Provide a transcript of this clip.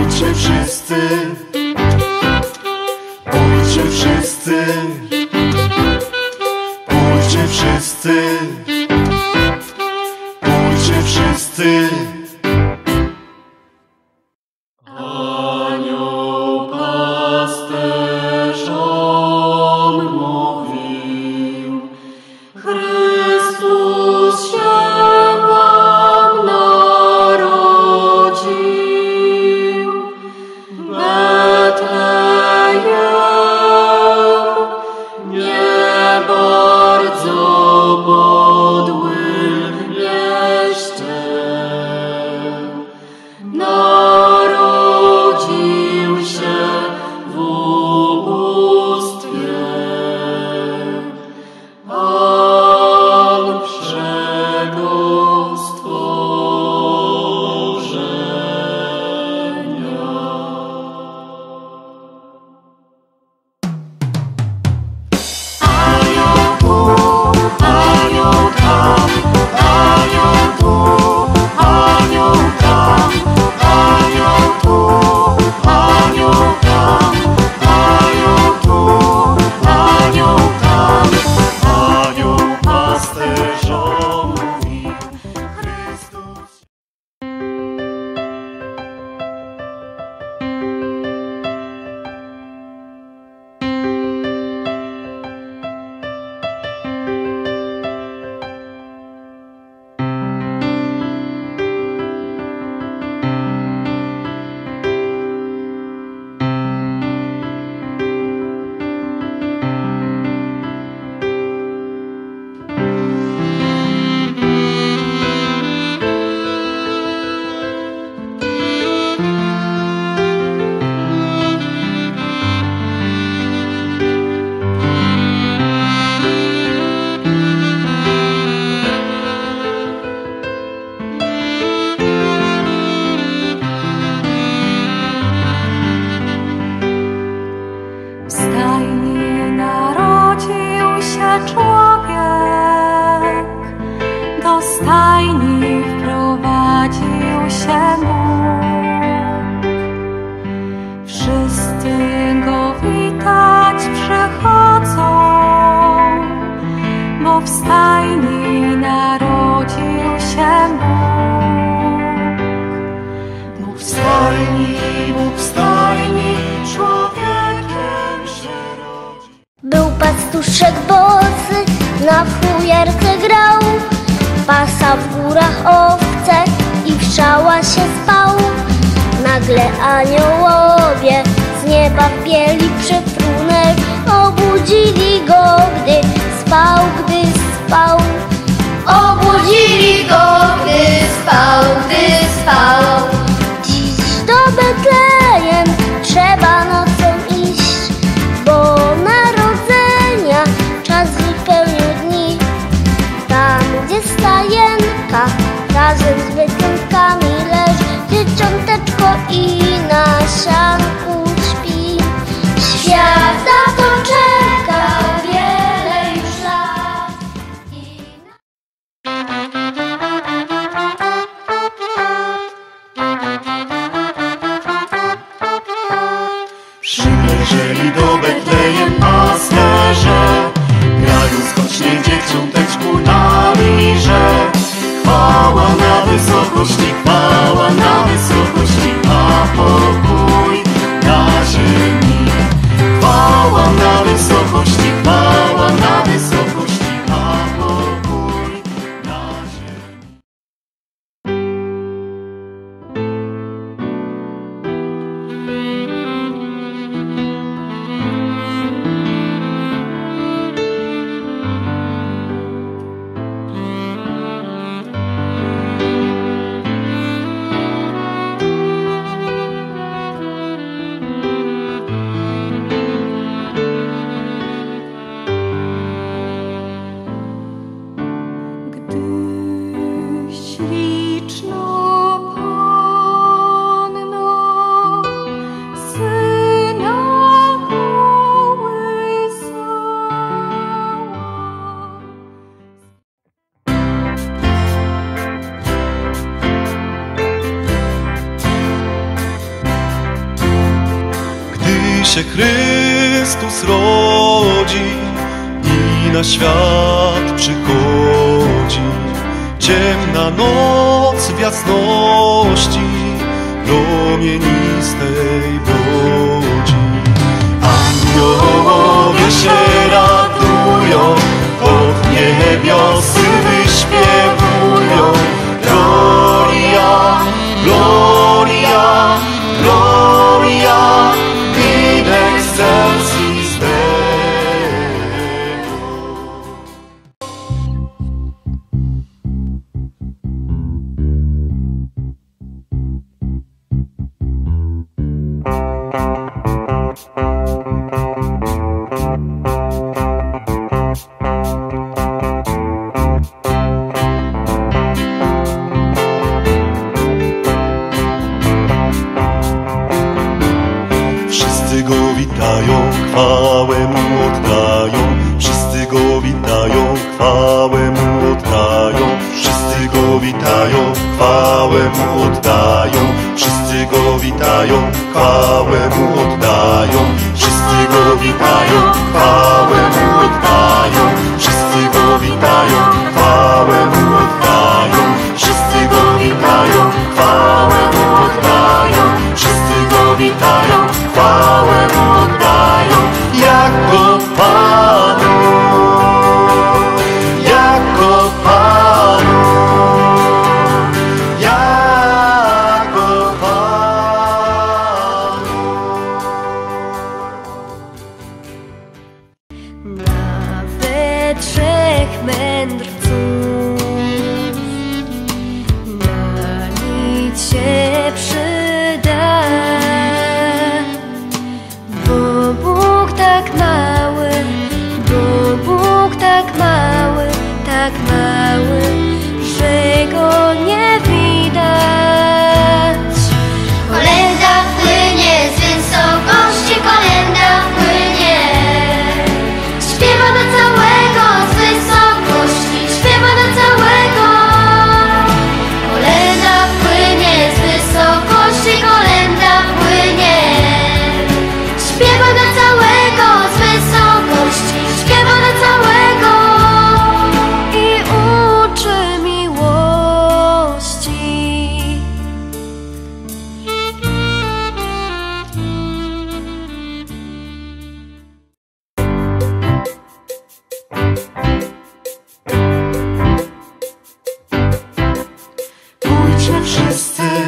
Pójdźcie wszyscy. Pójdźcie wszyscy. Pójdźcie wszyscy. Pójdźcie wszyscy. puszczek bocy na fujarce grał. 以那山谷。się Chrystus rodzi i na świat przychodzi. Ciemna noc w jasności promienistej chwałę mu oddają. Wszyscy go witają, chwałę mu oddają. Wszyscy go witają, chwałę mu wszyscy.